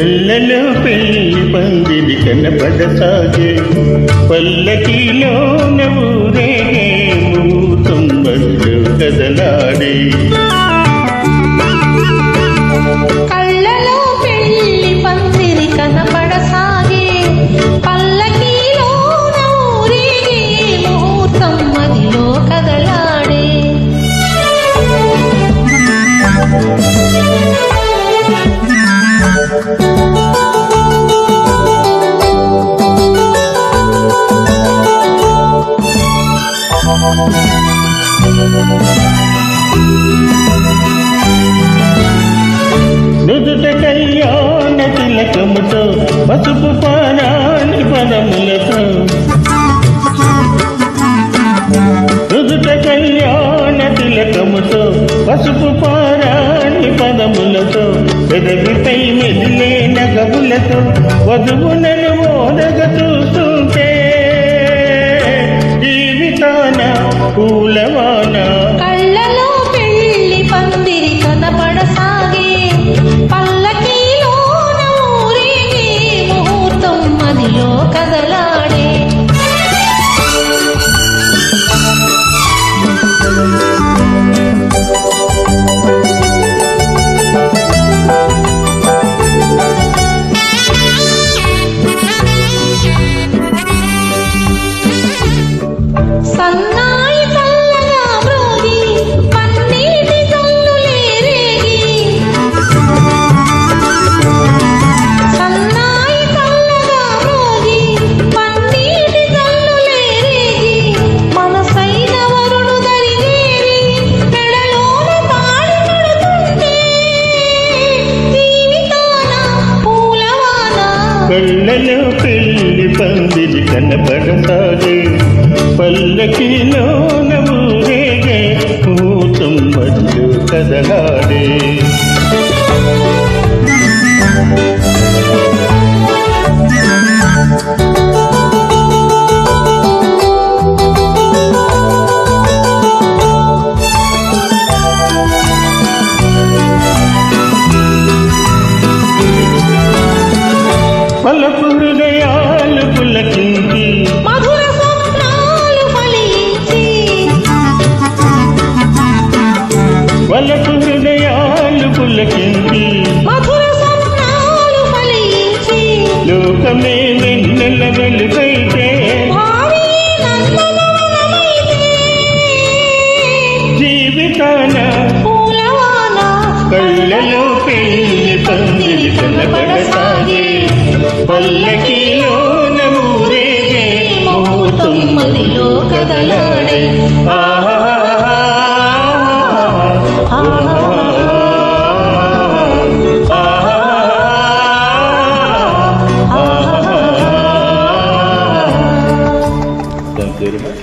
వెళ్ళలో పెళ్ళి పందిరి కనపడసాగే. పల్లకిలో నవ్వురేగే ముహూర్తం బళ్ళు కదలాడే. పసుపు పారాని పదములతో రుదుట కళ్యాణ తిలకముతో పసుపు పారాణి పదములతో పెదవిపై మెదిలే నగములతో వధువున కళ్ళలో పెళ్ళి పందిరి కనపడసాగే పల్లకిలో నవ్వురేగే పూతం మధ్య కదలాడే. పలపు హృదయాలు పులకించి మధుర స్వప్నాలు ఫలించి వలపు హృదయాలు పులకించి మధుర స్వప్నాలు ఫలించి లోకమే వెన్నెల వెలుగైతే భావి నందనవనమైతే జీవితాన పూలవాన కళ్ళలో పెళ్ళి పందిరి పల్లకిలో నమూరేగే ముహూర్తం మదిలో కదలాడే Thank you very much.